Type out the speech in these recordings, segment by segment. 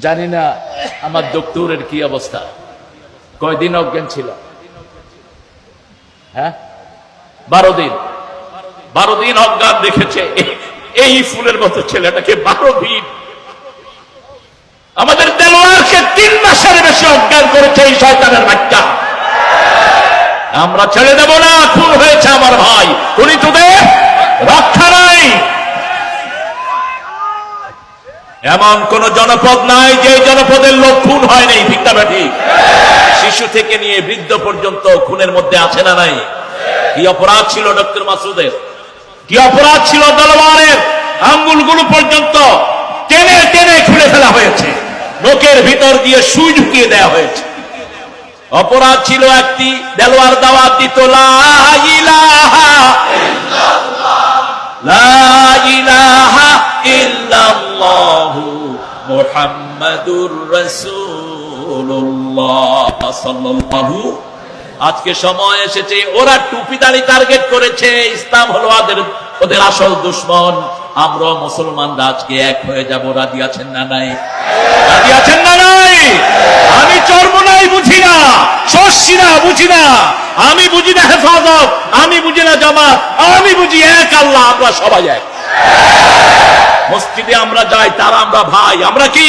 জানি না আমার দক্তরের কি অবস্থা। কয়দিন অজ্ঞান ছিল? হ্যাঁ? বারো দিন। বারো দিন অজ্ঞান দেখেছে। এই ফুলের মতো ছেলেটাকে বারো দিন। আমাদের দেলোয়ারকে তিন মাসের বেশি অজ্ঞান করেছে এই শয়তানের বাচ্চা। আমরা ছেড়ে দেব না, খুন হয়েছে আমার ভাই। এমন কোন জনপদ নাই যে জনপদের লোক খুন হয় নাই, ঠিক শিশু থেকে নিয়ে বৃদ্ধ পর্যন্ত খুনের মধ্যে আছে না নাই? কি অপরাধ ছিল ডক্টর মাসুদের? কি অপরাধ ছিল দলবারের আঙ্গুলগুলো পর্যন্ত টেনে টেনে খুলে ফেলা হয়েছে। নোকের ভিতর দিয়ে সুই ঢুকিয়ে দেওয়া হয়েছে। অপরাধ ছিল একটি দেলোয়ার দাওয়াত দিত লা ইলাহা আজকে সময় এসেছে, ওরা টুপিদারি টার্গেট করেছে, ইসলাম হলো ওদের ওদের আসল দুশ্মন। আমরা মুসলমানরা আজকে এক হয়ে যাব, রাজি আছেন না নাই? রাজি আছেন না নাই? আমি চর্ম নাই, বুঝি না, শস্যি না, বুঝি না। আমি বুঝি না হেফাজত, আমি বুঝি না জামাত, আমি বুঝি এক আল্লাহ, আমরা সবাই এক। মসজিদে আমরা যাই, তারা আমরা ভাই। আমরা কি?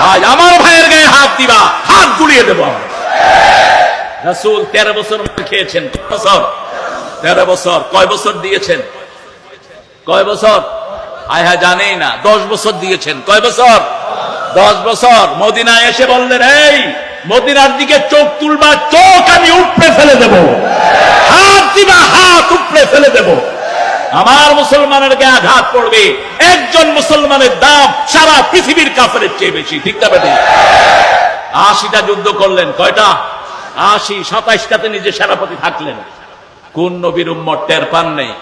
ভাই, আমার ভাইয়ের গায়ে হাত দিবা, হাত গুলিয়ে দেবো আমরা। তেরো বছর খেয়েছেন বছর? তেরো বছর, কয় বছর দিয়েছেন? কয় বছর? আয় হ্যাঁ জানেই না, দশ বছর দিয়েছেন, কয় বছর? দশ বছর। মদিনায় এসে বললেন, এই, মদিনার দিকে চোখ তুলবা, চোখ আমি উপড়ে ফেলে দেব হাত দিবা হাত উপড়ে ফেলে দেব আমার মুসলমানের গায়ে আঘাত পড়বে একজন মুসলমানের দাম সারা পৃথিবীর কাফের চেয়ে বেশি, ঠিক না বেটে? আশিটা যুদ্ধ করলেন, কয়টা? আশি সাতাইশটাতে নিজে সেনাপতি থাকলেন। কোন নবীর উম্মত টের পান নেই?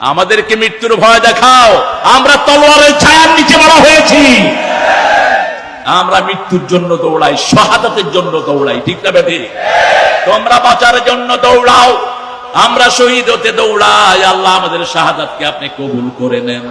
আমাদেরকে মৃত্যুর ভয় দেখাও। আমরা তলোয়ারের ছায়ার নিচে বড় হয়েছি। আমরা মৃত্যুর জন্য দৌড়াই, শাহাদাতের জন্য দৌড়াই, ঠিক না বেটি? তোমরা বাঁচার জন্য দৌড়াও। আমরা শহীদ হতে দৌড়াই আল্লাহ আমাদের শাহাদাতকে আপনি কবুল করে নেন।